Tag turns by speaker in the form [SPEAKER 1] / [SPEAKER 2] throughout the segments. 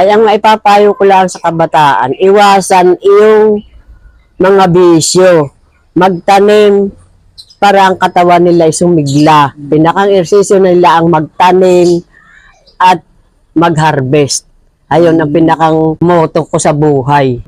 [SPEAKER 1] Ay ang maipapayo ko lang sa kabataan, iwasan yung mga bisyo. Magtanim para ang katawan nila ay sumigla. Pinakang ersisyo nila ang magtanim at mag-harvest. Ayun ang pinakang motto ko sa buhay.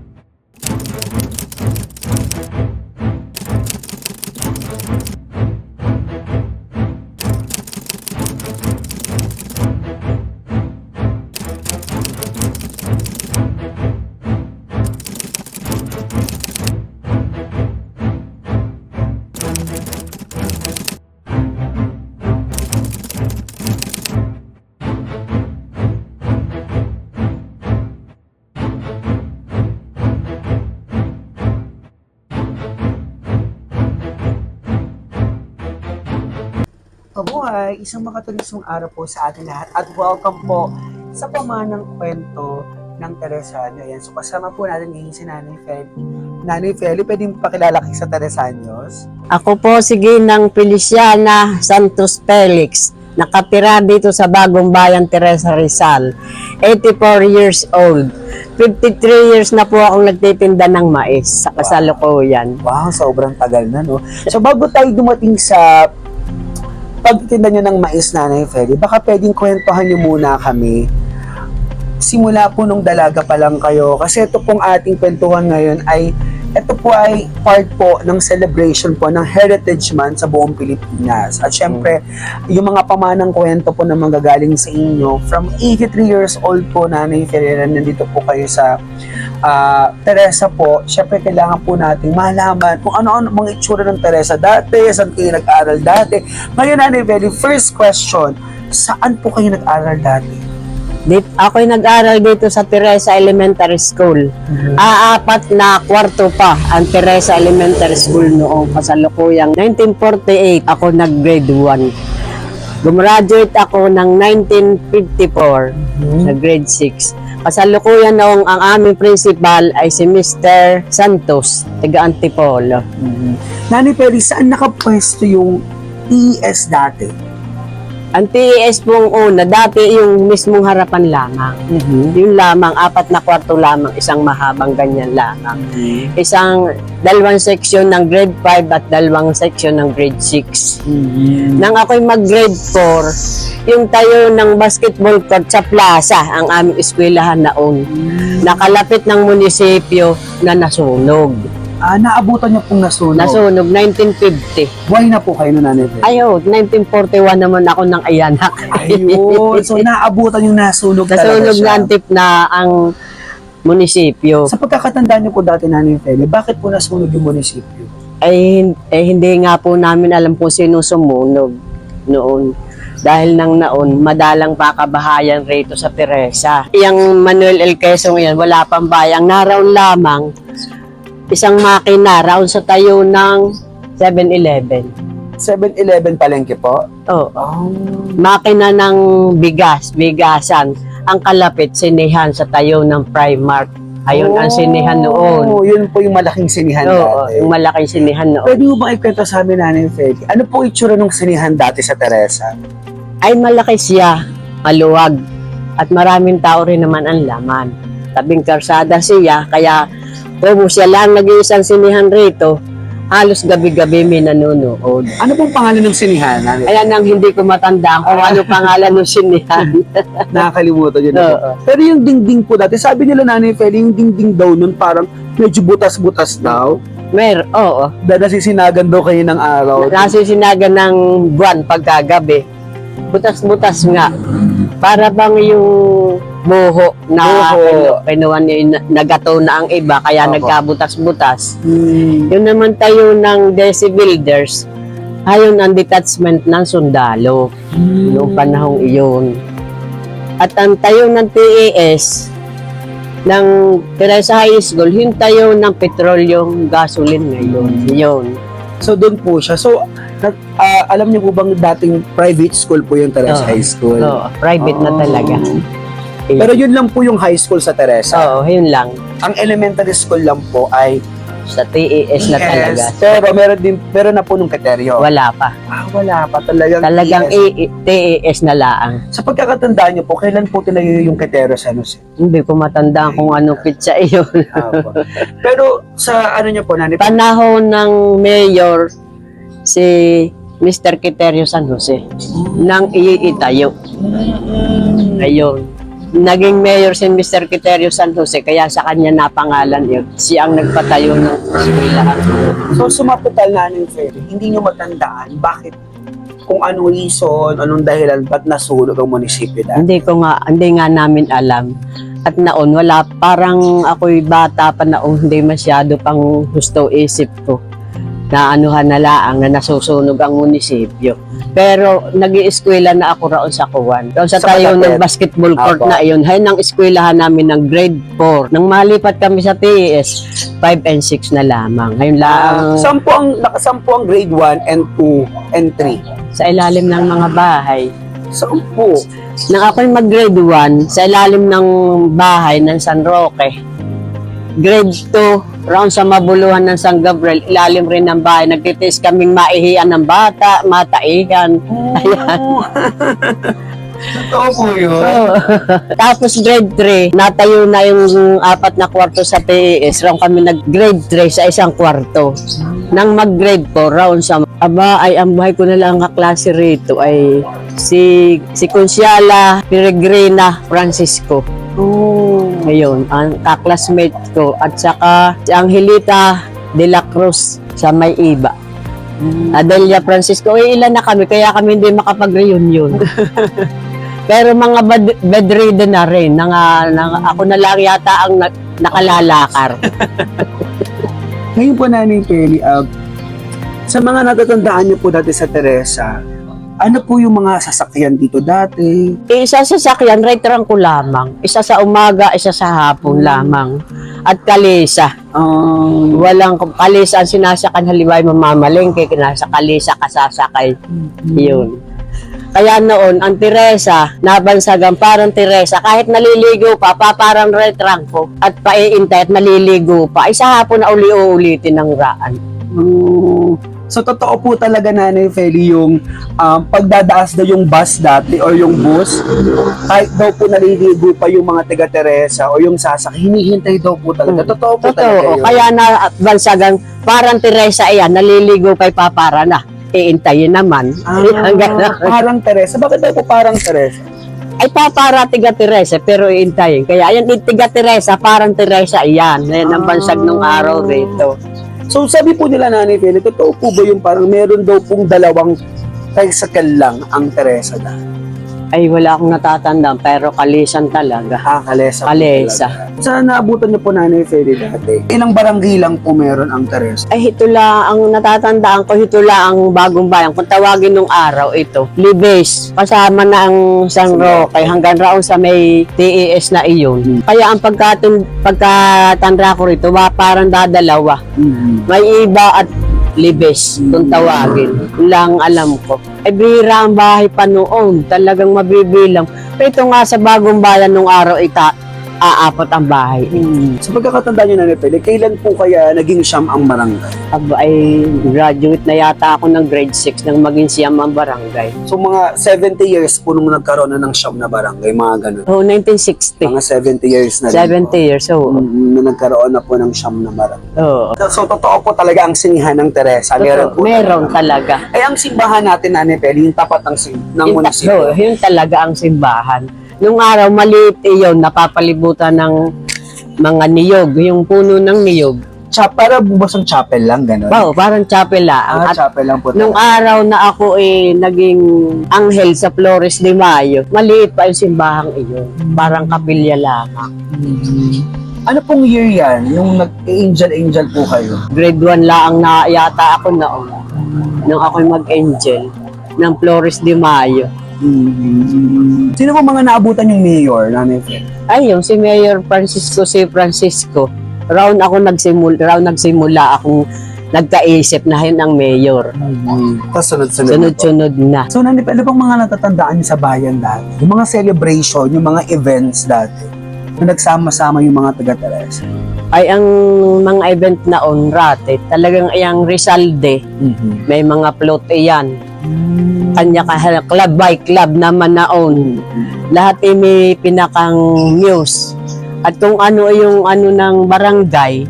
[SPEAKER 2] Kabuhay, isang makatulisong araw po sa atin lahat at welcome po sa pamanang kwento ng Teresano. Ayan, so kasama po natin ngayon si Nanay Feli. Nanay Feli, pwede mo pakilala kayo sa Teresanyos?
[SPEAKER 1] Ako po si Ginang Feliciana Santos Felix. Nakatira dito sa Bagong Bayan, Teresa Rizal. 84 years old. 53 years na po akong nagtitinda ng mais sa kasalukuyan.
[SPEAKER 2] Wow, sobrang tagal na, no? So bago tayo dumating sa pagtitinda nyo ng mais, Nanay Feli, baka pwedeng kwentuhan nyo muna kami simula po nung dalaga pa lang kayo. Kasi ito pong ating kwentuhan ngayon ay ito po ay part po ng celebration po ng Heritage Month sa buong Pilipinas. At syempre, yung mga pamanang kwento po na manggagaling sa inyo, from 83 years old po, Nanay Ferreira, nandito po kayo sa ah, Teresa po, syempre kailangan po natin malaman kung ano-ano mga itsura ng Teresa dati, saan kayo nag-aral dati. Ngayon, Nanay Feli, first question, saan po kayo nag-aral dati?
[SPEAKER 1] Dit, ako'y nag-aral dito sa Teresa Elementary School. Aapat na kwarto pa ang Teresa Elementary School noong kasalukuyang 1948 ako nag-grade 1. Gumraduate ako ng 1954 sa grade 6. Kasalukuyan noong ang aming principal ay si Mr. Santos, taga Antipolo.
[SPEAKER 2] Nanay Feli, saan nakapwesto yung TES dati?
[SPEAKER 1] Ang TES pong una, dati yung mismong harapan lamang. Yung lamang, apat na kwarto lamang, isang mahabang ganyan lamang. Isang, dalawang section ng grade 5 at dalawang section ng grade 6. Nang ako'y mag-grade 4, yung tayo ng basketball court sa plaza, ang aming eskwelahan noon. Nakalapit ng munisipyo na nasunog.
[SPEAKER 2] Ah, naabutan niyo pong nasunog.
[SPEAKER 1] Nasunog 1950.
[SPEAKER 2] Buhay na po kayo na Nanay.
[SPEAKER 1] Ayo, 1941 naman ako ng ayanak.
[SPEAKER 2] Ayun. So, naabutan yung nasunog talaga
[SPEAKER 1] Nasunog
[SPEAKER 2] siya.
[SPEAKER 1] na ang tip na ang munisipyo.
[SPEAKER 2] Sa pagkakatandaan niyo po dati, Nanay Feli, bakit po nasunog yung munisipyo?
[SPEAKER 1] Ay, hin- eh, hindi nga po namin alam kung sino sumunog noon. Dahil nang naon, madalang pa kabahayan rito sa Teresa. Yang Manuel L. Quezon yan, wala pang bayang. Naraon lamang, isang makina, raon sa tayo ng 7-Eleven.
[SPEAKER 2] 7-Eleven palengke po?
[SPEAKER 1] Oh,
[SPEAKER 2] Oh.
[SPEAKER 1] makina ng bigas, bigasan. Ang kalapit, sinihan sa tayo ng Primark. Ayun ang sinihan noon.
[SPEAKER 2] Oh, yun po yung malaking sinihan
[SPEAKER 1] Oo,
[SPEAKER 2] dati.
[SPEAKER 1] yung malaking sinihan noon.
[SPEAKER 2] Pwede mo bang ikwento sa amin, Nanay Feli? Ano po itsura ng sinihan dati sa Teresa?
[SPEAKER 1] Ay malaki siya, maluwag, at maraming tao rin naman ang laman. Tabing karsada siya, kaya kung siya lang nag-iisang sinihan rito, halos gabi-gabi may nanonood.
[SPEAKER 2] Ano pong pangalan ng sinihan, Nanay?
[SPEAKER 1] Kaya nang hindi ko matandaan kung ano pangalan ng sinihan.
[SPEAKER 2] Nakakalimutan yun. na po.
[SPEAKER 1] Oo.
[SPEAKER 2] Pero yung dingding po dati, sabi nila Nanay Feli, yung dingding daw nun parang medyo butas-butas daw.
[SPEAKER 1] Mer, oo.
[SPEAKER 2] Dahil nasisinagan daw kayo ng araw.
[SPEAKER 1] Nasisinaga ng buwan pagkagabi. Butas-butas nga. Para bang yung buho na
[SPEAKER 2] Buho.
[SPEAKER 1] kinuha ni nagato na ang iba kaya
[SPEAKER 2] Opo.
[SPEAKER 1] nagkabutas-butas.
[SPEAKER 2] Hmm.
[SPEAKER 1] Yun naman tayo ng Desi Builders, ayon ang detachment ng sundalo noong panahong iyon. At ang tayo ng TAS ng Teresa High School, yung tayo ng petroleum gasoline ngayon. Yun.
[SPEAKER 2] So doon po siya. So ah, alam niyo po bang dating private school po yung Teresa
[SPEAKER 1] Oo.
[SPEAKER 2] High School?
[SPEAKER 1] So, private na
[SPEAKER 2] Oh.
[SPEAKER 1] Talaga.
[SPEAKER 2] Pero yun lang po yung high school sa Teresa.
[SPEAKER 1] Oo, yun lang.
[SPEAKER 2] Ang elementary school lang po ay
[SPEAKER 1] sa TES na talaga.
[SPEAKER 2] Yes. Pero meron din, meron na po nung Keterio.
[SPEAKER 1] Wala pa.
[SPEAKER 2] Ah, wala pa. Talagang,
[SPEAKER 1] Talagang
[SPEAKER 2] TES.
[SPEAKER 1] i- TES na laang.
[SPEAKER 2] Sa pagkakatandaan niyo po, kailan po tinayo yung Keterio sa Jose?
[SPEAKER 1] Hindi ko matandaan kung anong pizza iyon.
[SPEAKER 2] Apo. Pero sa ano niyo po, Nani?
[SPEAKER 1] Panahon ng mayor si Mr. Quiterio San Jose nang iitayo. Ayun. Naging mayor si Mr. Quiterio San Jose kaya sa kanya napangalan yun. Siya ang nagpatayo ng eskwelahan.
[SPEAKER 2] So, sumaputal na ng ferry, hindi niyo matandaan bakit kung anong reason, anong dahilan, ba't nasunog ang munisipyo dati?
[SPEAKER 1] Hindi ko nga, hindi nga namin alam. At naon, wala, parang ako'y bata pa naon, hindi masyado pang gusto isip ko na anuhan na laang na nasusunog ang munisipyo. Pero nag eskwela na ako raon sa Kuwan. Raon sa,
[SPEAKER 2] Sa
[SPEAKER 1] tayo ng basketball court
[SPEAKER 2] Apo.
[SPEAKER 1] na iyon. Hay nang eskwelahan namin ng grade 4. Nang malipat kami sa TES, 5 and 6 na lamang. Ngayon lang
[SPEAKER 2] Uh, sampu ang, nakasampu ang grade 1 and 2 and 3.
[SPEAKER 1] sa ilalim ng mga bahay.
[SPEAKER 2] Sampu.
[SPEAKER 1] Nang ako'y mag-grade 1, sa ilalim ng bahay ng San Roque, grade 2, round sa mabuluhan ng San Gabriel, ilalim rin ng bahay. Nagtitis kaming maihian ng bata, mataihan. Ayan.
[SPEAKER 2] Totoo po yun.
[SPEAKER 1] Tapos grade 3, natayo na yung apat na kwarto sa PES. Round kami nag-grade 3 sa isang kwarto. Nang mag-grade 4, round sa Aba, ay ang buhay ko na lang ang kaklase rito ay si si Consiala Peregrina Francisco.
[SPEAKER 2] Oh.
[SPEAKER 1] Ngayon, ang kaklasmate ko at saka si Angelita de la Cruz sa may iba. Adelia Francisco, eh, ilan na kami, kaya kami hindi makapag-reunion. Pero mga bed- bedridden na rin. Nanga, nanga, ako na lang yata ang na- nakalalakar.
[SPEAKER 2] Ngayon po namin, Kelly, uh, sa mga natatandaan niyo po dati sa Teresa, ano po yung mga sasakyan dito dati?
[SPEAKER 1] Eh, Isa sa sakyan, right ko lamang. Isa sa umaga, isa sa hapon lamang. At kalesa.
[SPEAKER 2] Um,
[SPEAKER 1] Walang kalesa ang sinasakan haliway mamamalengke, kinasa kalesa kasasakay. Yun. Kaya noon, ang Teresa, nabansagan parang Teresa, kahit naliligo pa, pa parang retrangko at paiintay at naliligo pa, ay sa hapon na uli-uulitin ng raan.
[SPEAKER 2] mm, so, totoo po talaga, Nanay Feli, yung um, pagdadaas daw yung bus dati or yung bus, kahit daw po naliligo pa yung mga taga Teresa o yung sasak, hinihintay daw po talaga. Totoo po talaga
[SPEAKER 1] Totoo,
[SPEAKER 2] yun.
[SPEAKER 1] kaya na bansagan, parang Teresa ayan, naliligo pa papara na. Iintayin naman.
[SPEAKER 2] Ah,
[SPEAKER 1] na-
[SPEAKER 2] parang Teresa. Bakit daw po parang Teresa?
[SPEAKER 1] ay papara tiga Teresa pero iintayin. Kaya ayan, tiga Teresa, parang Teresa, ayan. Ayan ang bansag nung araw rito.
[SPEAKER 2] So sabi po nila Nanay Feli, totoo po ba yung parang meron daw pong dalawang tricycle lang ang Teresa dati?
[SPEAKER 1] Ay, wala akong natatandaan, pero kalisan talaga.
[SPEAKER 2] Ah, Kalesa.
[SPEAKER 1] Kalesa.
[SPEAKER 2] talaga. Sa naabutan niyo po Nanay Feli dati, ilang barangay lang po meron ang Teresa?
[SPEAKER 1] Ay, ito lang, ang natatandaan ko, ito lang ang bagong bayan. Kung tawagin nung araw, ito, Libes. Kasama na ang San Roque, hanggang raon sa may TES na iyon. Kaya ang pagkatun, pagkatanda ko rito, wa, parang dadalawa. May iba at Libes, kung tawagin. Lang alam ko. Ay, bihira ang bahay pa noon. Talagang mabibilang. Pero ito nga sa bagong bayan nung araw, ita, aapat ang bahay.
[SPEAKER 2] Sa pagkakatanda niyo Nanay Feli, kailan po kaya naging siyam ang barangay?
[SPEAKER 1] Aba, ay graduate na yata ako ng grade 6 nang maging siyam ang barangay.
[SPEAKER 2] So mga 70 years po nung nagkaroon na ng siyam na barangay, mga ganun.
[SPEAKER 1] Oh, 1960.
[SPEAKER 2] Mga 70 years na rin
[SPEAKER 1] 70
[SPEAKER 2] po.
[SPEAKER 1] years old.
[SPEAKER 2] Mm, na nagkaroon na po ng siyam na barangay.
[SPEAKER 1] Oo.
[SPEAKER 2] So, totoo po talaga ang sinihan ng Teresa. Meron po
[SPEAKER 1] Meron
[SPEAKER 2] talaga.
[SPEAKER 1] talaga.
[SPEAKER 2] Ay, ang simbahan natin, Nanay Feli, yung tapat ng, sim- ng
[SPEAKER 1] Yun, ta-
[SPEAKER 2] munisipyo.
[SPEAKER 1] oo, yun talaga ang simbahan. Nung araw, maliit iyon, napapalibutan ng mga niyog, yung puno ng niyog.
[SPEAKER 2] Cha- para bubas ang chapel lang, gano'n.
[SPEAKER 1] Wow, parang chapel lang.
[SPEAKER 2] Ah,
[SPEAKER 1] At
[SPEAKER 2] chapel lang po.
[SPEAKER 1] nung araw na ako eh, naging anghel sa Flores de Mayo, maliit pa yung simbahang iyon. Parang kapilya lamang.
[SPEAKER 2] Ano pong year yan? Nung nag-angel-angel po kayo?
[SPEAKER 1] grade 1 lang na yata ako noon. Nung ako'y mag-angel ng Flores de Mayo.
[SPEAKER 2] Sino po mga naabutan yung mayor, Nanay Feli?
[SPEAKER 1] Ay, yung si Mayor Francisco si Francisco. Round ako nagsimula, round nagsimula akong nagkaisip na yun ang mayor.
[SPEAKER 2] Tapos sunod-sunod.
[SPEAKER 1] Sunod-sunod na.
[SPEAKER 2] So, Feli, ano pong mga natatandaan niyo sa bayan dati? Yung mga celebration, yung mga events dati? na nagsama-sama yung mga taga-Teresa?
[SPEAKER 1] Ay ang mga event na on rate, talagang yung Rizalde,
[SPEAKER 2] Mhm.
[SPEAKER 1] may mga float iyan. Kanya ka club by club naman na on. Lahat ay may pinakang news. At kung ano yung ano ng barangay,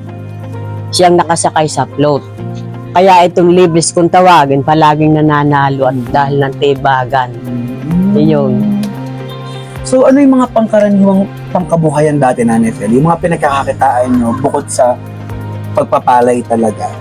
[SPEAKER 1] siyang nakasakay sa float. Kaya itong libis kung tawagin, palaging nananalo at dahil ng tibagan. Iyon.
[SPEAKER 2] So ano yung mga pangkaraniwang pangkabuhayan dati na Nefel? Yung mga pinagkakakitaan nyo bukod sa pagpapalay talaga?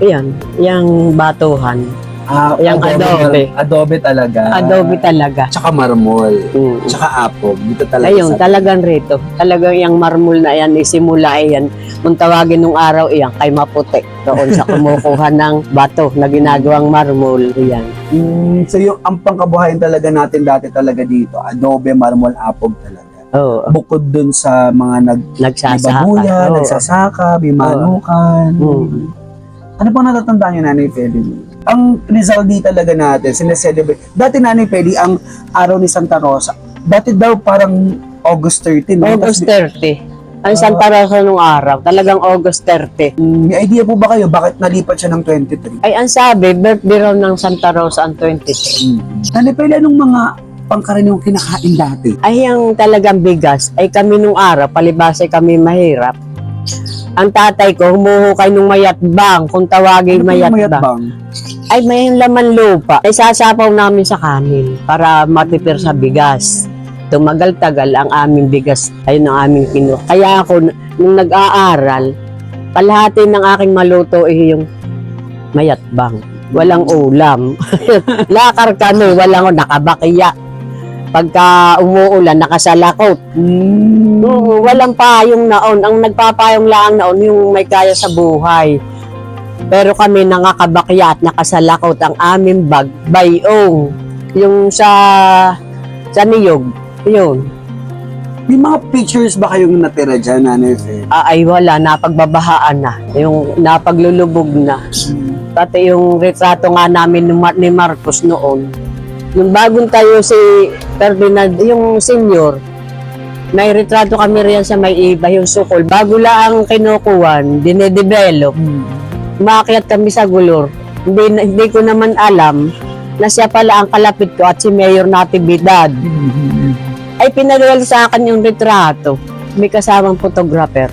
[SPEAKER 1] Iyan, yung batuhan.
[SPEAKER 2] Ah,
[SPEAKER 1] Yung adobe.
[SPEAKER 2] Adobe talaga.
[SPEAKER 1] Adobe talaga.
[SPEAKER 2] Tsaka marmol.
[SPEAKER 1] Mm.
[SPEAKER 2] Tsaka apog. Dito talaga.
[SPEAKER 1] Ayun,
[SPEAKER 2] sa-
[SPEAKER 1] talagang rito. Talagang yung marmol na yan, isimula yan. Kung tawagin nung araw iyan, kay Maputi. Doon sa kumukuha ng bato na ginagawang marmol. Iyan.
[SPEAKER 2] Mm, so yung ang pangkabuhayan talaga natin dati talaga dito, adobe, marmol, apog talaga.
[SPEAKER 1] Oo,
[SPEAKER 2] Bukod dun sa mga nag may
[SPEAKER 1] nagsasaka.
[SPEAKER 2] babuyan,
[SPEAKER 1] Oo.
[SPEAKER 2] nagsasaka, may manukan.
[SPEAKER 1] Mm.
[SPEAKER 2] Ano pang natatandaan niyo, Nanay Feli? Ang Rizal Day talaga natin, sineselebrate. Dati, Nanay Feli, ang araw ni Santa Rosa, dati daw parang August 13. no?
[SPEAKER 1] August
[SPEAKER 2] Tapos
[SPEAKER 1] 30. Ang Santa Rosa nung araw, talagang August 30.
[SPEAKER 2] Mm, May idea po ba kayo bakit nalipat siya ng 23?
[SPEAKER 1] Ay, ang sabi, birthday raw ng Santa Rosa ang 23.
[SPEAKER 2] Nanay Feli, anong mga pangkaraniwang kinakain dati?
[SPEAKER 1] Ay, ang talagang bigas, ay kami nung araw, palibasa kami mahirap. Ang tatay ko, humuhukay nung mayatbang, kung tawagin
[SPEAKER 2] Ano
[SPEAKER 1] mayatbang.
[SPEAKER 2] mayatbang?
[SPEAKER 1] ay may laman lupa. Ay sasapaw namin sa kanin para matipir sa bigas. Tumagal-tagal ang aming bigas. Ayun ang aming kinu. Kaya ako, nung nag-aaral, kalahati ng aking maluto ay yung mayatbang. Walang ulam. Lakar kami, walang nakabakiya. Pagka umuulan, nakasalakot.
[SPEAKER 2] Mm.
[SPEAKER 1] Oo, walang payong naon. Ang nagpapayong lang naon yung may kaya sa buhay. Pero kami nakakabakya at nakasalakot ang aming bag, bayong. Yung sa sa niyog, yun.
[SPEAKER 2] May mga pictures ba kayong natira dyan, Nanay Feli?
[SPEAKER 1] Ah, ay wala, napagbabahaan na. Yung napaglulubog na. Pati yung retrato nga namin ni Marcos noon. Yung bagong tayo si Ferdinand, yung senior, may retrato kami riyan sa may iba, yung sukol. Bago lang kinukuhan, dinedevelop. Umakyat kami sa gulor. Hindi, hindi ko naman alam na siya pala ang kalapit ko at si Mayor Natividad. Ay pinagawa sa akin yung retrato. May kasamang photographer.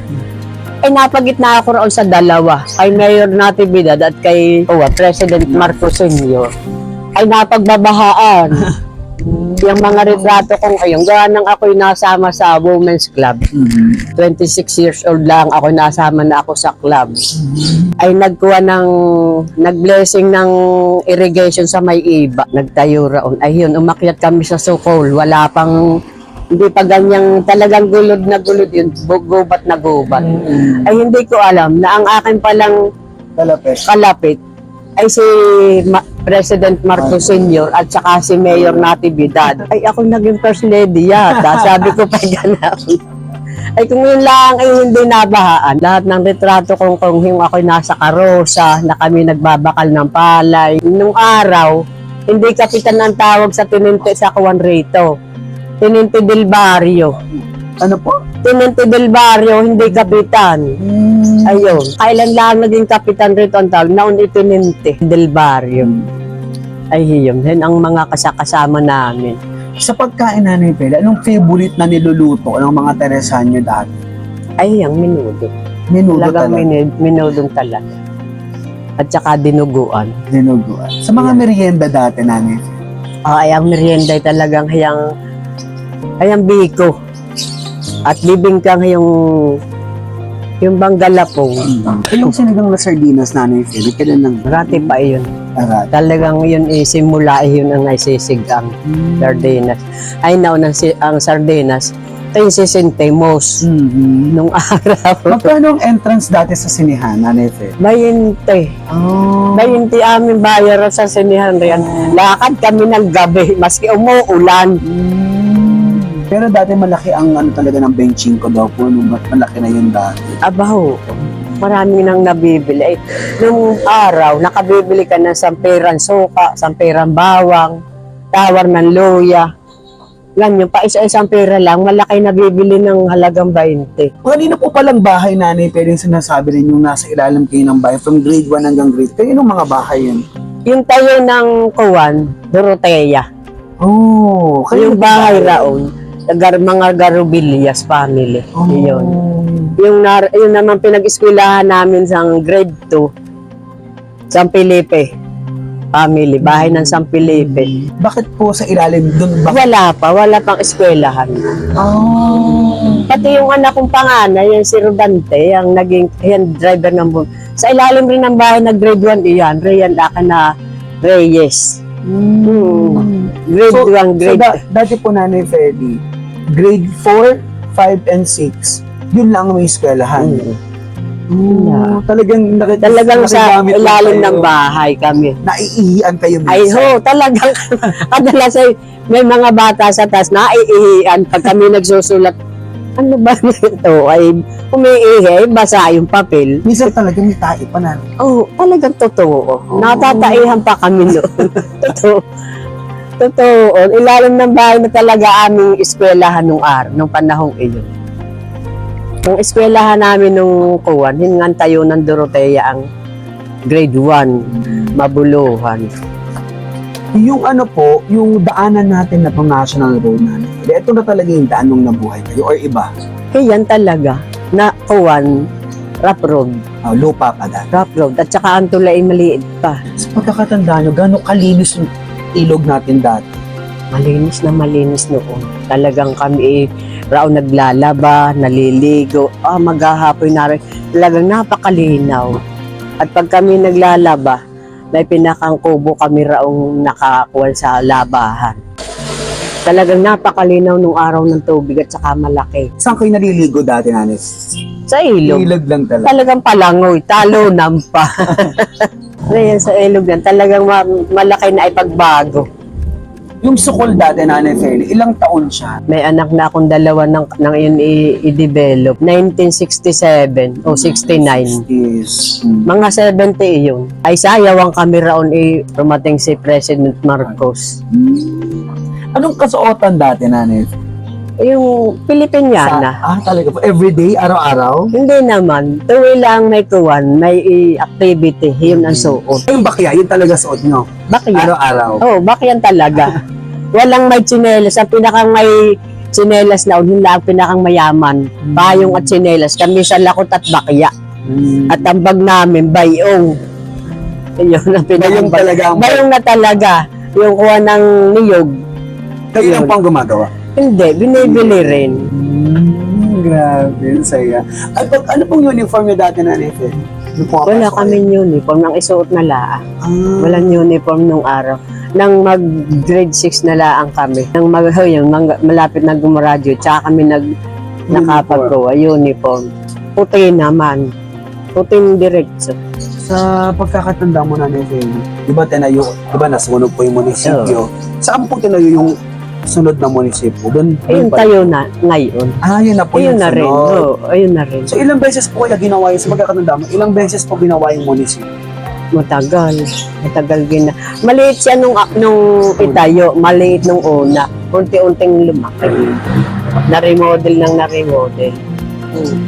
[SPEAKER 1] Ay napagitna ako roon sa dalawa. Kay Mayor Natividad at kay oh, President Marcos Sr. Ay napagbabahaan. yung mga retrato kong ayun, gawa nang ako'y nasama sa Women's Club. 26 years old lang ako nasama na ako sa club. Ay nagkuha ng nag-blessing ng irrigation sa may iba. Nagtayo raon. Ay yun, umakyat kami sa Sukol. Wala pang hindi pa ganyang talagang gulod na gulod yun. Gubat na gubat. Ay hindi ko alam na ang akin palang
[SPEAKER 2] Kalapit.
[SPEAKER 1] kalapit ay si Ma- President Marcos Sr. at saka si Mayor Natividad. Ay ako naging first lady yata. Sabi ko pa ganun. Ay kung yun lang ay hindi nabahaan. Lahat ng retrato kong kung yung ako'y nasa karosa, na kami nagbabakal ng palay. Nung araw, hindi kapitan ang tawag sa tininte sa Juan Rito. Tininte del Barrio.
[SPEAKER 2] Ano po?
[SPEAKER 1] Tininte del Barrio, hindi kapitan.
[SPEAKER 2] Ay,
[SPEAKER 1] Ayun. Kailan lang naging kapitan rito ang tawag? Naon itininte del barrio. Ay, yun. Yan ang mga kasakasama namin.
[SPEAKER 2] sa pagkain Nanay Feli, anong favorite na niluluto ng mga Teresanyo dati?
[SPEAKER 1] Ay, yung minudo. Talagang
[SPEAKER 2] talaga.
[SPEAKER 1] minid, minudong talaga. At saka dinuguan.
[SPEAKER 2] Dinuguan. Sa mga
[SPEAKER 1] Yeah.
[SPEAKER 2] merienda dati, Nanay.
[SPEAKER 1] Ah, ay, ang merienda ay talagang hayang hayang biko. At bibingkang yung yung banggalapong.
[SPEAKER 2] Ay, yung sinigang na sardinas, Nanay Feli, kailan nang
[SPEAKER 1] Rati pa yun.
[SPEAKER 2] arat?
[SPEAKER 1] Talagang yun isimula yun ang naisisigang. Sardinas. Ay, naunang si, ang sardinas. Ito yung sisintimos.
[SPEAKER 2] Mhm.
[SPEAKER 1] nung araw.
[SPEAKER 2] Magkano ang entrance dati sa sinihan, Feli?
[SPEAKER 1] Bayinte.
[SPEAKER 2] Oh.
[SPEAKER 1] Bayinte amin bayar sa sinihan riyan. Lakad kami ng gabi, maski umuulan.
[SPEAKER 2] Pero dati malaki ang ano talaga ng benching ko daw po. Nung malaki na yun dati.
[SPEAKER 1] Abaho, marami nang nabibili. Ay, nung araw, nakabibili ka ng sampiran suka, sampiran bawang, tawar ng luya. Ganyan, pa isa-isang pera lang, malaki na bibili ng halagang 20.
[SPEAKER 2] Kanina po palang bahay nanay, pero yung sinasabi rin yung nasa ilalim kayo ng bahay, from grade 1 hanggang grade 10, yung mga bahay yun?
[SPEAKER 1] Yung tayo ng Kuwan, Dorotea.
[SPEAKER 2] Oh,
[SPEAKER 1] yung bahay raon, gar, mga Garubillas family.
[SPEAKER 2] Oh.
[SPEAKER 1] Yun. Yung, nar, yung naman pinag-eskwelahan namin sa grade 2, San Felipe family, bahay ng San Felipe.
[SPEAKER 2] Bakit po sa ilalim doon ba?
[SPEAKER 1] Wala pa, wala pang eskwelahan.
[SPEAKER 2] Oh.
[SPEAKER 1] Pati yung anak kong panganay, yung si Rodante, ang naging yan, driver ng bus. Sa ilalim rin ng bahay na grade 1, iyan, Rayan Akan na Reyes. Hmm. Grade
[SPEAKER 2] So,
[SPEAKER 1] 1,
[SPEAKER 2] so
[SPEAKER 1] grade
[SPEAKER 2] da- dati po nanay Freddy, grade 4, 5, and 6, yun lang may eskwelahan.
[SPEAKER 1] Mm.
[SPEAKER 2] Oh, talagang nakit-
[SPEAKER 1] Talagang sa ilalim ng bahay kami.
[SPEAKER 2] Naiihian kayo minsan.
[SPEAKER 1] Ay ho, talagang kadalasan may mga bata sa taas na iihian pag kami nagsusulat. Ano ba ito? Ay umiihi, basa yung papel.
[SPEAKER 2] Minsan talaga may tae pa na.
[SPEAKER 1] Oh, talagang totoo.
[SPEAKER 2] Oo.
[SPEAKER 1] Natataihan pa kami noon. totoo. Totoo. Ilalim ng bahay na talaga aming eskwelahan nung araw, nung panahong iyon. Yung eskwelahan namin nung kuwan, ang tayo ng Dorotea ang grade 1, mabuluhan.
[SPEAKER 2] Yung ano po, yung daanan natin na pang national road natin. Ito na talaga yung daan nung nabuhay kayo or iba.
[SPEAKER 1] Kaya yan talaga, na kuwan, rough road,
[SPEAKER 2] Oh, lupa pa dati.
[SPEAKER 1] rough road. At saka ang tulay maliit pa.
[SPEAKER 2] Sa pagkakatanda nyo, gano'ng kalinis yung ilog natin dati?
[SPEAKER 1] Malinis na malinis noon. Talagang kami eh, raon naglalaba, naliligo, ah, maghahapoy na rin. Talagang napakalinaw. At pag kami naglalaba, may pinakang kubo kami raong nakakuha sa labahan. Talagang napakalinaw nung araw ng tubig at saka malaki.
[SPEAKER 2] Saan kayo naliligo dati, nanay?
[SPEAKER 1] Sa ilog.
[SPEAKER 2] Ilog lang talaga.
[SPEAKER 1] Talagang palangoy, talunan pa. Ngayon sa ilog yan, talagang ma- malaki na ipagbago.
[SPEAKER 2] Yung sukol dati, nanay Feli, ilang taon siya?
[SPEAKER 1] May anak na akong dalawa ng, ng yun i-develop. 1967 o 69.
[SPEAKER 2] Is, hmm.
[SPEAKER 1] Mga 70 yun. Ay sayawang kami raon i dumating si President Marcos.
[SPEAKER 2] Anong kasuotan dati, nanay?
[SPEAKER 1] Yung Pilipiniana.
[SPEAKER 2] ah, talaga po. Everyday, araw-araw?
[SPEAKER 1] Hindi naman. Tuwi lang may kuwan, may activity. Yun ang suot.
[SPEAKER 2] Yung bakya, yun talaga suot nyo.
[SPEAKER 1] Bakit?
[SPEAKER 2] Araw-araw.
[SPEAKER 1] Oh, bakyan talaga. Walang may tsinelas. Ang pinakang may tsinelas na yun lang ang pinakang mayaman. Bayong at tsinelas. Kami sa lakot at bakya.
[SPEAKER 2] Hmm.
[SPEAKER 1] At ang bag namin, bayong. Yun ang pinakang
[SPEAKER 2] Bayong talaga
[SPEAKER 1] Bayong na talaga. Yung kuha ng niyog.
[SPEAKER 2] Kayo lang
[SPEAKER 1] yun.
[SPEAKER 2] po ang gumagawa.
[SPEAKER 1] Hindi, binibili rin.
[SPEAKER 2] Hmm, grabe, ang saya. At pag, ano pong uniform niyo dati? Nung pumapasok
[SPEAKER 1] Wala kami uniform. Nang isuot na laa.
[SPEAKER 2] Ah.
[SPEAKER 1] Walang uniform nung araw. Nang mag grade 6 na laang kami. Nang mag, oh, yun, mang- malapit na gumaradyo. Tsaka kami nag nakapagawa uniform. Puti naman. Puting diretso.
[SPEAKER 2] Sa pagkakatanda mo na ni Feli, di ba tinayo, di ba nasunog po yung munisipyo? Saan po tinayo yung sunod na munisipyo? Doon,
[SPEAKER 1] Ayun
[SPEAKER 2] pa-
[SPEAKER 1] tayo na ngayon.
[SPEAKER 2] Ah, yun na po
[SPEAKER 1] Ayun
[SPEAKER 2] yung
[SPEAKER 1] na rin.
[SPEAKER 2] sunod.
[SPEAKER 1] Oo, ayun na rin.
[SPEAKER 2] So ilang beses po kaya ginawa yung, sa pagkakatanda mo, ilang beses po ginawa yung munisipyo?
[SPEAKER 1] Matagal. Matagal din na. Maliit siya nung, nung itayo. Maliit nung una. Unti-unting lumaki. Na-remodel ng na-remodel. Hmm.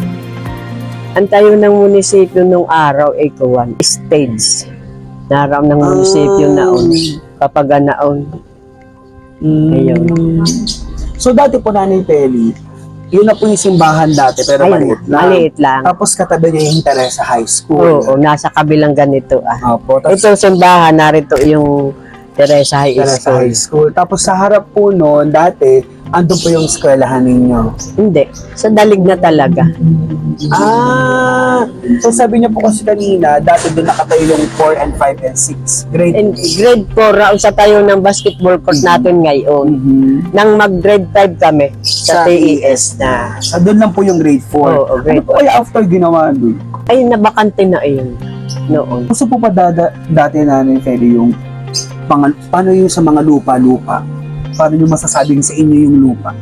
[SPEAKER 1] Ang tayo ng munisipyo nung araw kuwan. Stage. Naraw ng munisipyo
[SPEAKER 2] Ah.
[SPEAKER 1] naon. Kapag Ayun.
[SPEAKER 2] Hmm. So dati po nanay Peli, yun na po yung simbahan dati, pero
[SPEAKER 1] Ayun,
[SPEAKER 2] maliit lang.
[SPEAKER 1] maliit lang.
[SPEAKER 2] Tapos katabi niya yung Teresa High School.
[SPEAKER 1] Oo, nasa kabilang ganito ah.
[SPEAKER 2] Opo, tapos
[SPEAKER 1] Ito simbahan, narito yung Teresa High
[SPEAKER 2] Teresa
[SPEAKER 1] School.
[SPEAKER 2] High School. Tapos sa harap po noon, dati, andun po yung eskwelahan ninyo.
[SPEAKER 1] Hindi, sa dalig na talaga.
[SPEAKER 2] Ah, so sabi niya po kasi kanina, dati doon nakatayo yung 4 and 5 and 6. Grade
[SPEAKER 1] In grade 4, raon sa tayo ng basketball court natin ngayon.
[SPEAKER 2] Mhm.
[SPEAKER 1] Nang mag-grade 5 kami sa, TES na.
[SPEAKER 2] Sa doon lang po yung grade 4.
[SPEAKER 1] Oo, grade
[SPEAKER 2] ano po kaya after ginawa doon?
[SPEAKER 1] Ay, nabakante na yun noon.
[SPEAKER 2] Gusto po pa dada, dati na ni Feli yung pang, paano yung sa mga lupa-lupa? Paano yung masasabing sa inyo yung lupa?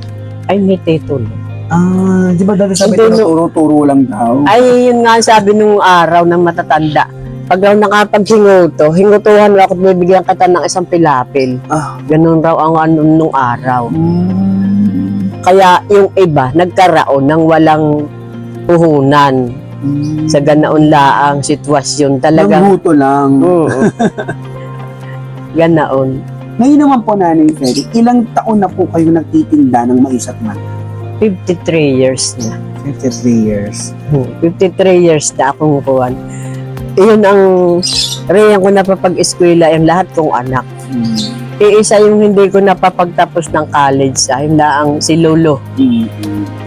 [SPEAKER 1] Ay, may titulo.
[SPEAKER 2] Ah, di ba dati sabi
[SPEAKER 1] Hindi, no.
[SPEAKER 2] tinuturo-turo lang daw?
[SPEAKER 1] Ay, yun nga ang sabi nung araw ng matatanda. Pag raw nakapaghinguto, hingutuhan raw ako at bibigyan kita ng isang pilapil.
[SPEAKER 2] Ah.
[SPEAKER 1] Ganun raw ang ano nung araw.
[SPEAKER 2] Mm.
[SPEAKER 1] Kaya yung iba, nagkaraon ng walang puhunan. Sa ganaon laang sitwasyon talaga.
[SPEAKER 2] Ng huto lang.
[SPEAKER 1] Oo. ganaon.
[SPEAKER 2] Ngayon naman po, Nanay Freddy, ilang taon na po kayo nagtitinda ng mais at man?
[SPEAKER 1] 53 years na.
[SPEAKER 2] 53 years.
[SPEAKER 1] Hmm, 53 years na akong kuwan. Iyon ang reyan ko napapag-eskwela yung lahat kong anak.
[SPEAKER 2] Mm.
[SPEAKER 1] Iisa yung hindi ko napapagtapos ng college ay na ang si Lolo.
[SPEAKER 2] Mm.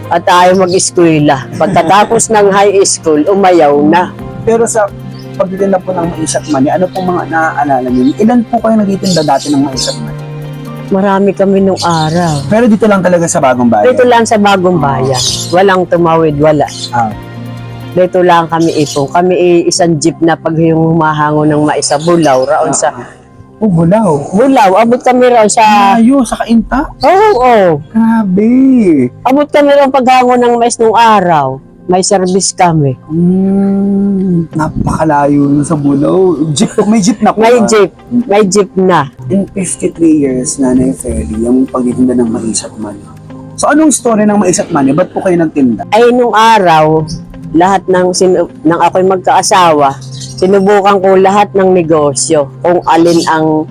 [SPEAKER 1] At ayaw mag-eskwela. Pagkatapos ng high school, umayaw na.
[SPEAKER 2] Pero sa pagtitinda po ng mais at mani, ano pong mga naaalala niyo? Ilan po kayo nagtitinda dati ng mais at mani?
[SPEAKER 1] Marami kami nung araw.
[SPEAKER 2] Pero dito lang talaga sa Bagong Bayan.
[SPEAKER 1] Dito lang sa bagong bayan. Walang tumawid, wala.
[SPEAKER 2] Ah.
[SPEAKER 1] Dito lang kami ipong. Kami i- isang jeep na pag yung humahango ng mais sa Bulaw. Raon sa
[SPEAKER 2] Oh, bulaw.
[SPEAKER 1] Bulaw. Abot kami raon sa...
[SPEAKER 2] Ayo, sa kainta.
[SPEAKER 1] Oo, oo.
[SPEAKER 2] Grabe.
[SPEAKER 1] Abot kami raon paghango ng mais nung araw. May service kami.
[SPEAKER 2] Mm, napakalayo nun sa bulaw. Jeep, may jeep na po.
[SPEAKER 1] May jeep. May jeep na.
[SPEAKER 2] In 53 years, Nanay Feli, yung pagtitinda ng mais at mani. So, anong story ng mais at mani? Ba't po kayo nagtinda?
[SPEAKER 1] Ay, nung araw, lahat ng, sinu- ng ako'y magkaasawa, sinubukan ko lahat ng negosyo kung alin ang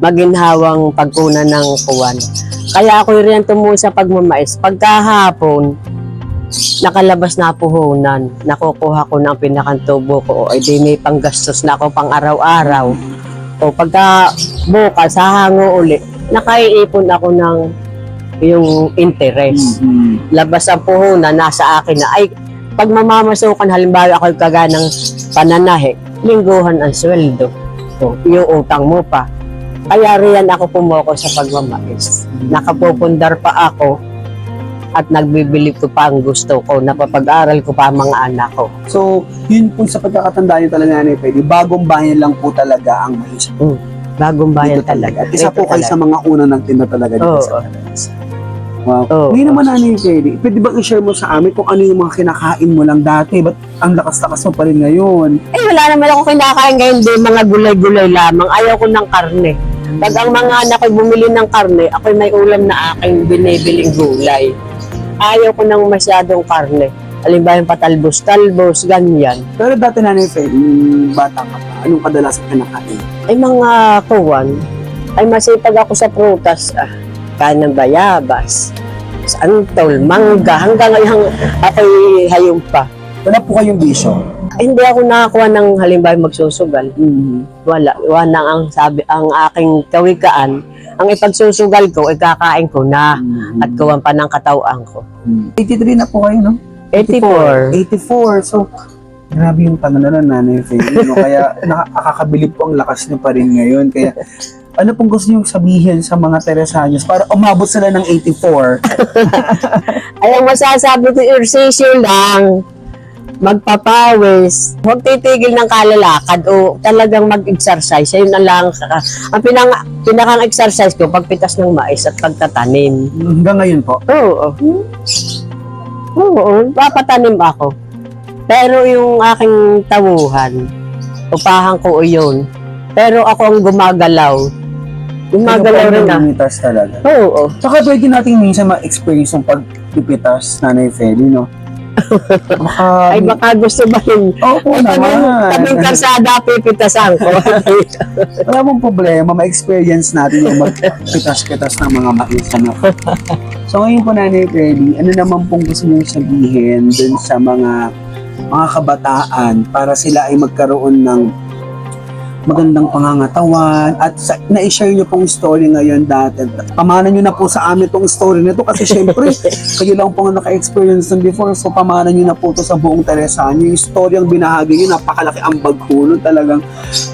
[SPEAKER 1] maginhawang pagkunan ng kuwan. Kaya ako rin tumuon sa pagmamais. Pagkahapon, nakalabas na puhunan. Nakukuha ko ng pinakantubo ko. O di may panggastos na ako pang araw-araw. O pagka bukas, hahango uli, nakaiipon ako ng yung interest
[SPEAKER 2] Mm-hmm.
[SPEAKER 1] labas ang puhunan, nasa akin na, ay, pag mamamasukan, halimbawa ako kaga ng pananahe, lingguhan ang sweldo. O, yung utang mo pa. Kaya riyan ako pumoko sa pagmamais. Nakapupundar pa ako at nagbibili ko pa ang gusto ko, napapag-aral ko pa ang mga anak ko.
[SPEAKER 2] So, yun po sa pagkakatanda niyo talaga, Nanay Feli, bagong bayan lang po talaga ang mais.
[SPEAKER 1] Bagong bayan
[SPEAKER 2] Dito
[SPEAKER 1] talaga.
[SPEAKER 2] At isa
[SPEAKER 1] Dito
[SPEAKER 2] po kayo
[SPEAKER 1] talaga.
[SPEAKER 2] sa mga unang nagtinda talaga dito
[SPEAKER 1] Oo.
[SPEAKER 2] sa Pilipinas. Wow.
[SPEAKER 1] Oo.
[SPEAKER 2] Ngayon naman, Nanay Feli, pwede ba i-share mo sa amin kung ano yung mga kinakain mo lang dati? Ba't ang lakas-lakas mo pa rin ngayon?
[SPEAKER 1] Eh, wala naman ako kinakain ngayon din, mga gulay-gulay lamang. Ayaw ko ng karne. Pag ang mga anak ko bumili ng karne, ako'y may ulam na aking binibiling gulay. Ayaw ko ng masyadong karne. Halimbawa yung patalbos-talbos, ganyan.
[SPEAKER 2] Pero dati, Feli, nung bata ka pa, anong kadalasan kinakain?
[SPEAKER 1] Ay mga kuwan, ay masipag ako sa prutas. Ah, kanang bayabas, santol, mangga, hanggang ngayon ako'y hayong pa.
[SPEAKER 2] Wala po kayong bisyo.
[SPEAKER 1] Hindi ako nakakuha ng halimbawa magsusugal.
[SPEAKER 2] Mm-hmm.
[SPEAKER 1] wala. Wala ang sabi, ang aking kawikaan, ang ipagsusugal ko, ikakain ko na at kuwan pa ng katawang ko.
[SPEAKER 2] 83 na po kayo, no?
[SPEAKER 1] 84.
[SPEAKER 2] 84. So, grabe yung tanong na nanay Faye. No? Kaya nakakabilib po ang lakas niyo pa rin ngayon. Kaya ano pong gusto niyo sabihin sa mga Teresanyos para umabot sila ng 84?
[SPEAKER 1] Ay, ang masasabi ko, ersesyo lang, magpapawis, huwag titigil ng kalalakad o talagang mag-exercise. Ayun ang lang. Ang pinang, pinakang exercise ko, pagpitas ng mais at pagtatanim.
[SPEAKER 2] Hanggang ngayon po.
[SPEAKER 1] Oo. Oo, papatanim ako. Pero yung aking tawuhan, upahan ko yun. Pero ako ang gumagalaw. Gumagalaw rin ah.
[SPEAKER 2] Mitas talaga.
[SPEAKER 1] Oo.
[SPEAKER 2] Saka pwede natin minsan ma-experience yung pagpipitas nanay Feli, no? Baka,
[SPEAKER 1] Ay baka gusto ba yun?
[SPEAKER 2] Opo
[SPEAKER 1] Tabing,
[SPEAKER 2] naman.
[SPEAKER 1] tabing kalsada, pipitasan ko.
[SPEAKER 2] Wala mong problema, ma-experience natin yung magpitas-pitas ng mga mais. Ano? so ngayon po Nanay Freddy, ano naman pong gusto niyong sabihin dun sa mga mga kabataan para sila ay magkaroon ng magandang pangangatawan at sa, na-share niyo pong story ngayon dati. Pamana niyo na po sa amin tong story nito kasi syempre kayo lang po ang naka-experience ng before so pamana niyo na po to sa buong Teresanya. Yung story ang binahagi niyo, napakalaki ang bagkulo talagang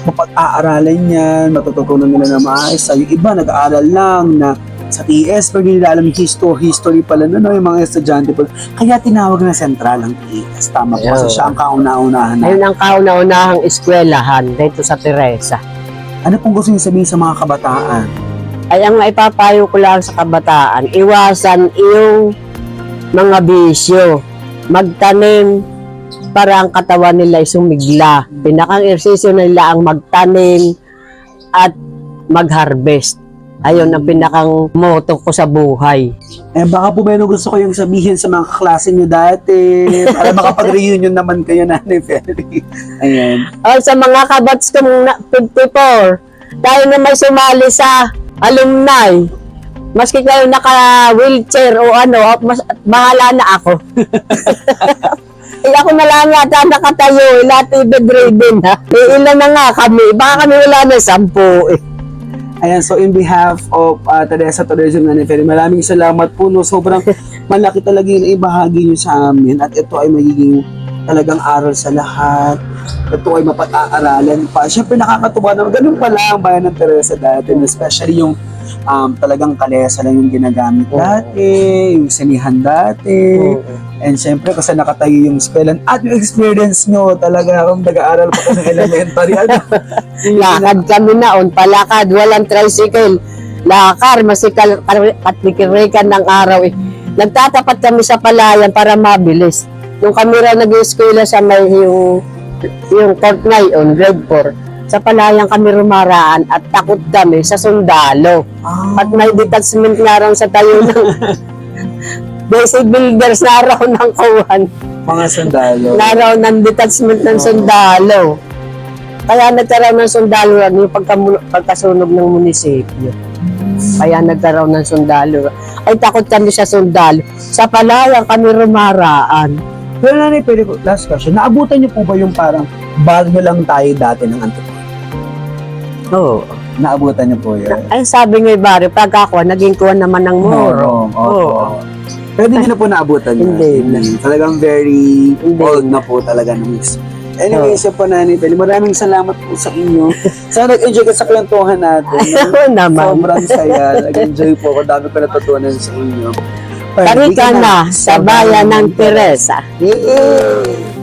[SPEAKER 2] mapag-aaralan yan, matututunan nila na maayos. Sa yung iba, nag-aaral lang na sa TS, hindi nila alam history, history pala na no, yung mga estudyante po. Kaya tinawag na sentral ang TS. Tama po, kasi siya ang kauna-unahan na.
[SPEAKER 1] Ayun ang kauna-unahang eskwelahan dito sa Teresa.
[SPEAKER 2] Ano pong gusto niyo sabihin sa mga kabataan?
[SPEAKER 1] Ay ang maipapayo ko lang sa kabataan, iwasan yung mga bisyo. Magtanim para ang katawan nila ay sumigla. Pinakang ersesyo nila ang magtanim at mag-harvest. Ayun ang pinakang motto ko sa buhay.
[SPEAKER 2] Eh, baka po meron gusto ko yung sabihin sa mga kaklase nyo dati para makapag-reunion naman kayo na ni Ferry. Ayan.
[SPEAKER 1] O sa mga kabats kong na- 54, tayo na may sumali sa alumni. Maski kayo naka-wheelchair o ano, mas, bahala na ako. eh ako na lang yata nakatayo, eh, lahat bedridden ha. Eh, ilan na nga kami, baka kami wala na sampu eh.
[SPEAKER 2] Ayan, so in behalf of uh, Teresa Torres and Nanay Ferry, maraming salamat po. No? Sobrang malaki talaga yung ibahagi nyo sa amin at ito ay magiging talagang aral sa lahat. Ito ay mapag-aaralan pa. Siyempre nakakatuwa naman. Ganun pala ang bayan ng Teresa dati. Especially yung um, talagang kalesa lang yung ginagamit dati, yung sinihan dati. And syempre, kasi nakatayo yung eskwelahan at yung experience nyo talaga kung nag-aaral pa ng elementary. Ano?
[SPEAKER 1] Lakad kami naon, palakad, walang tricycle. Lakar, masikal, katikirikan ng araw eh. Nagtatapat kami sa palayan para mabilis. Nung kami raw nag-eskwela sa may yung, yung court ngayon, grade 4, sa palayan kami rumaraan at takot kami sa sundalo.
[SPEAKER 2] Ah.
[SPEAKER 1] At may detachment nga raw sa tayo ng basic builders na raw ng kawan.
[SPEAKER 2] Mga sundalo.
[SPEAKER 1] Na raw ng detachment ng sundalo. Kaya nagkaroon ng sundalo yung pagkamu- pagkasunog ng munisipyo. Kaya nagkaroon ng sundalo. Ay takot kami sa sundalo. Sa palayan kami rumaraan.
[SPEAKER 2] Pero nanay, pwede ko, last question, naabutan niyo po ba yung parang baryo lang tayo dati ng Antipolo?
[SPEAKER 1] Oo.
[SPEAKER 2] Naabutan niyo po yun?
[SPEAKER 1] Ay sabi nga bari, pag ako, naging kuha naman ng moro.
[SPEAKER 2] Oo.
[SPEAKER 1] Oo.
[SPEAKER 2] Pero hindi na po naabutan yun.
[SPEAKER 1] Hindi.
[SPEAKER 2] Talagang very
[SPEAKER 1] Hindi.
[SPEAKER 2] old na po talaga ng mix. Anyway,
[SPEAKER 1] Oo.
[SPEAKER 2] so po nanay, Peli, maraming salamat po sa inyo. Sana nag-enjoy ka sa kwentuhan natin.
[SPEAKER 1] Oo naman.
[SPEAKER 2] Sobrang saya. Nag-enjoy po ako. Dami ko natutunan sa inyo.
[SPEAKER 1] Tari ka na sa bayan ng Teresa.
[SPEAKER 2] Yay!